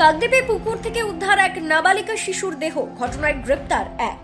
কাকদ্বীপে পুকুর থেকে উদ্ধার এক নাবালিকা শিশুর দেহ। ঘটনায় গ্রেপ্তার এক।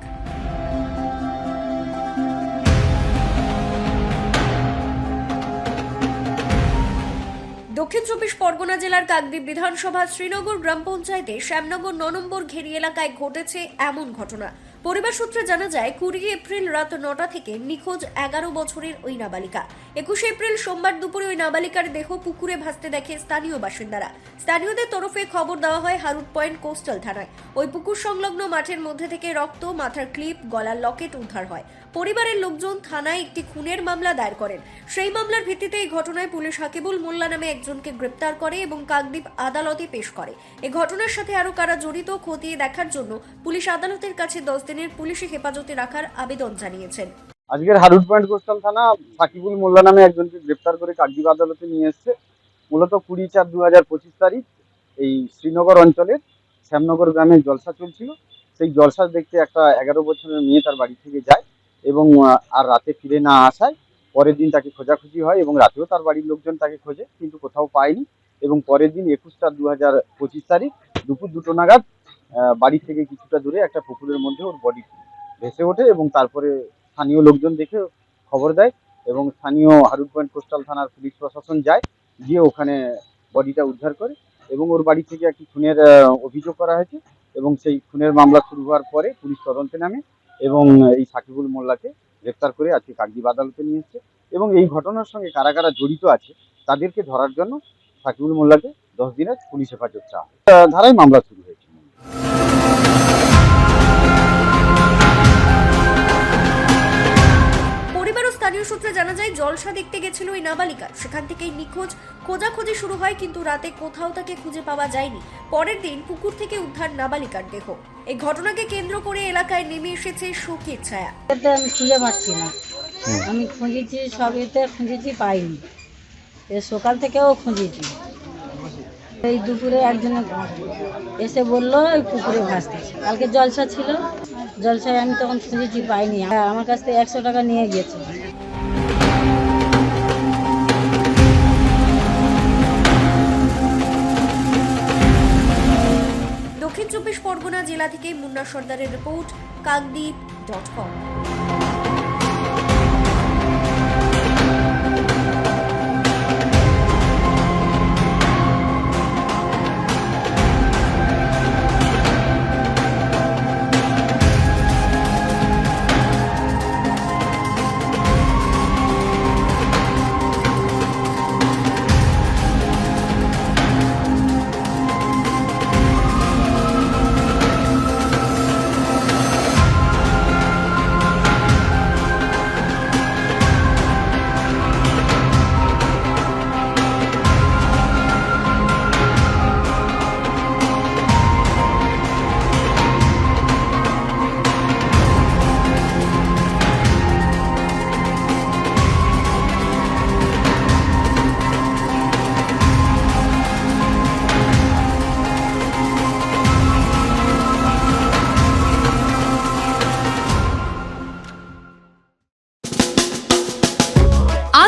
দক্ষিণ চব্বিশ পরগনা জেলার কাকদ্বীপ বিধানসভা শ্রীনগর গ্রাম পঞ্চায়েতে শ্যামনগর ন নম্বর ঘেরি এলাকায় ঘটেছে এমন ঘটনা। পরিবার সূত্রে জানা যায়, কুড়ি এপ্রিল রাত নটা থেকে নিখোঁজ এগারো বছরের ওই নাবালিকা। একুশে এপ্রিল সোমবার দুপুরে ওই নাবালিকার দেহ পুকুরে ভাসতে দেখে স্থানীয় বাসিন্দারা। স্থানীয়দের তরফে খবর দেওয়া হয় হারুট পয়েন্ট কোস্টাল থানায়। ওই পুকুর সংলগ্ন মাঠের মধ্যে থেকে রক্ত, মাথার ক্লিপ, গলার লকেট উদ্ধার হয়। পরিবারের লোকজন থানায় একটি খুনের মামলা দায়ের করেন। সেই মামলার ভিত্তিতে এই ঘটনায় পুলিশ হাকিবুল মোল্লা নামে একজনকে গ্রেপ্তার করে এবং কাকদ্বীপ আদালতে পেশ করে। এ ঘটনার সাথে আরও কারা জড়িত, খতিয়ে দেখার জন্য পুলিশ আদালতের কাছে দশ দিনের পুলিশি হেফাজতে রাখার আবেদন জানিয়েছেন। আজকের হারুট পয়েন্ট কোস্টাল থানা সাকিবুল মোল্লা নামে একজনকে গ্রেপ্তার করে কাকদ্বীপ আদালতে নিয়ে এসছে। মূলত কুড়ি চার দু হাজার পঁচিশ তারিখ এই শ্রীনগর অঞ্চলের শ্যামনগর গ্রামে জলসা চলছিল। সেই জলসা দেখতে একটা এগারো বছরের মেয়ে তার বাড়ি থেকে যায় এবং আর রাতে ফিরে না আসায় পরের দিন তাকে খোঁজাখুঁজি হয় এবং রাতেও তার বাড়ির লোকজন তাকে খোঁজে, কিন্তু কোথাও পায়নি। এবং পরের দিন একুশ চার দু হাজার পঁচিশ তারিখ দুপুর দুটো নাগাদ বাড়ি থেকে কিছুটা দূরে একটা পুকুরের মধ্যে ওর বডি ভেসে ওঠে এবং তারপরে স্থানীয় লোকজন দেখে খবর দেয় এবং স্থানীয় হারুট পয়েন্ট কোস্টাল থানার পুলিশ প্রশাসন যায়, গিয়ে ওখানে বডিটা উদ্ধার করে এবং ওর বাড়ি থেকে একটি খুনের অভিযোগ করা হয়েছে এবং সেই খুনের মামলা শুরু হওয়ার পরে পুলিশ তদন্তে নামে এবং এই সাকিবুল মোল্লাকে গ্রেপ্তার করে আজকে কাকদ্বীপ আদালতে নিয়ে এসছে এবং এই ঘটনার সঙ্গে কারা কারা জড়িত আছে তাদেরকে ধরার জন্য সাকিবুল মোল্লাকে দশ দিনের পুলিশ হেফাজত চাওয়া। ধারায় মামলা শুরু স্থানীয় সূত্রে জানা যায় জলসা দেখতে গেছিল ওই নাবালিকা। সেখান থেকেই নিখোঁজ খোঁজাখুঁজি শুরু হয় কিন্তু রাতে কোথাও তাকে খুঁজে পাওয়া যায়নি। পরের দিন পুকুর থেকে উদ্ধার নাবালিকার দেহ। এই ঘটনাকে কেন্দ্র করে এলাকায় নেমে এসেছে শোকের ছায়া। আমি খুঁজে পাচ্ছি না। আমি খুঁজেছি সব এতে খুঁজেছি পাইনি। সকাল থেকেও খুঁজেছি। এই দুপুরে একজনে এসে বলল ওই পুকুরে ভাসতেছে কালকে জলসা ছিল। জলসায় আমি তখন খুঁজেছি, পাইনি। আমার কাছ থেকে একশো টাকা নিয়ে গেছে দক্ষিণ চব্বিশ পরগনা জেলা থেকে মুন্না সর্দারের রিপোর্ট, কাকদ্বীপ ডট কম।